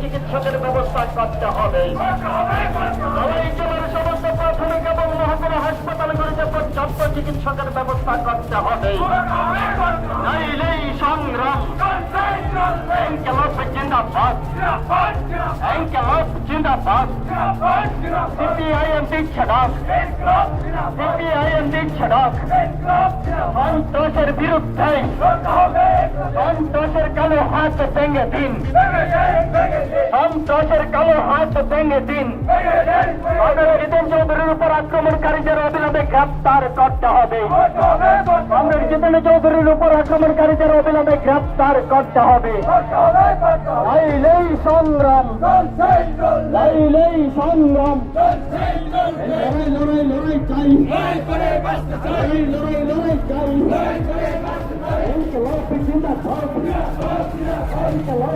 চিকিৎসকের ব্যবস্থা করতে হবে। চিকিৎসকের ব্যবস্থা করতে হবে। নাইলেই সংগ্রাম এনকেলপ জিন্দাবাদ। বিরুদ্ধে। সন্তোষের কালো হাত ভেঙে দিন। সন্তোষের কালো হাত ভেঙে দিন। আমাদের জিতেন চৌধুরীর উপর আক্রমণকারীদের অবিলম্বে গ্রেপ্তার করতে হবে। আমাদের জিতেন চৌধুরীর উপর আক্রমণকারীদের অবিলম্বে গ্রেপ্তার করতে হবে। লাইলেই সংগ্রাম। লাইলেই সংগ্রাম। লড়াই লড়াই লড়াই চাই। লড়াই লড়াই চাই। ইনকলাব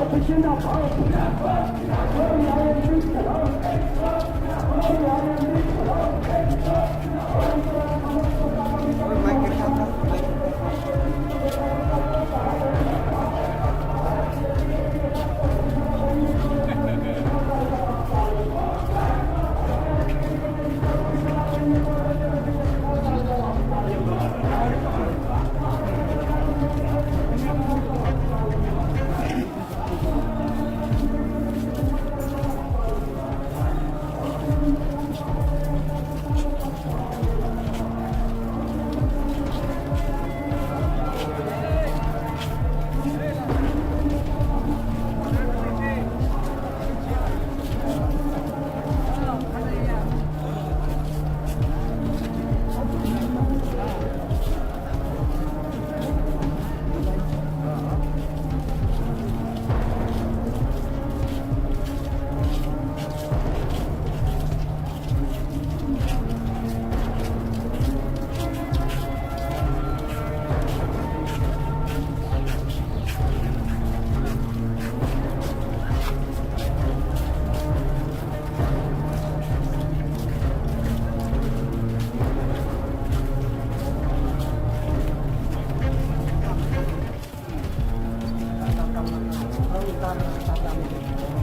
জিন্দাবাদ কর্মসংস্থান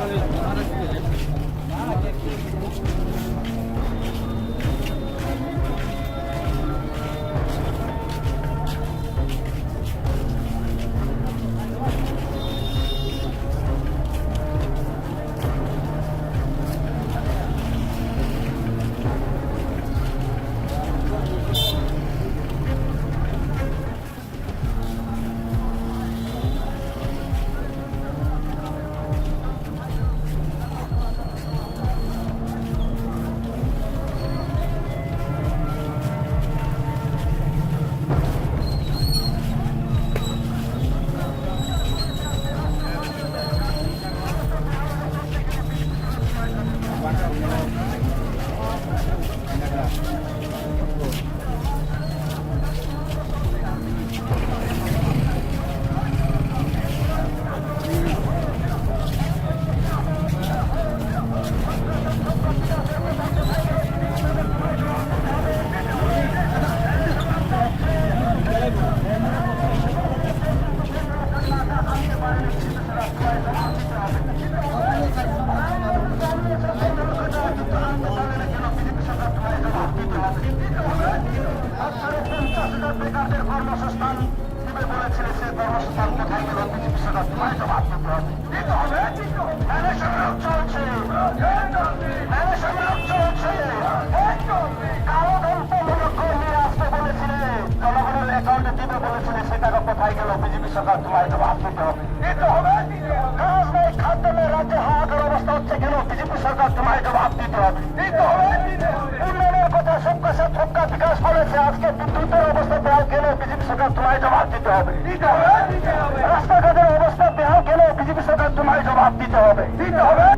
Vale, vale. Yeah. কোথায় গেল বিজেপি সরকার তোমার এটা ভাব দিতে হবে দিতে হবে কাজ নেই খাদ্য নেই রাজ্যে হাহাকার অবস্থা হচ্ছে কেন বিজেপি সরকার তোমার এটা দিতে হবে সবকা সাথ সবকা বিকাশ করেছে। আজকে বিদ্যুতের অবস্থা বেহাল গেলে বিজেপি সরকার তোমায় জবাব দিতে হবে। রাস্তাঘাটের অবস্থা বেহাল গেলে বিজেপি সরকার তোমায় জবাব দিতে হবে। দিতে হবে।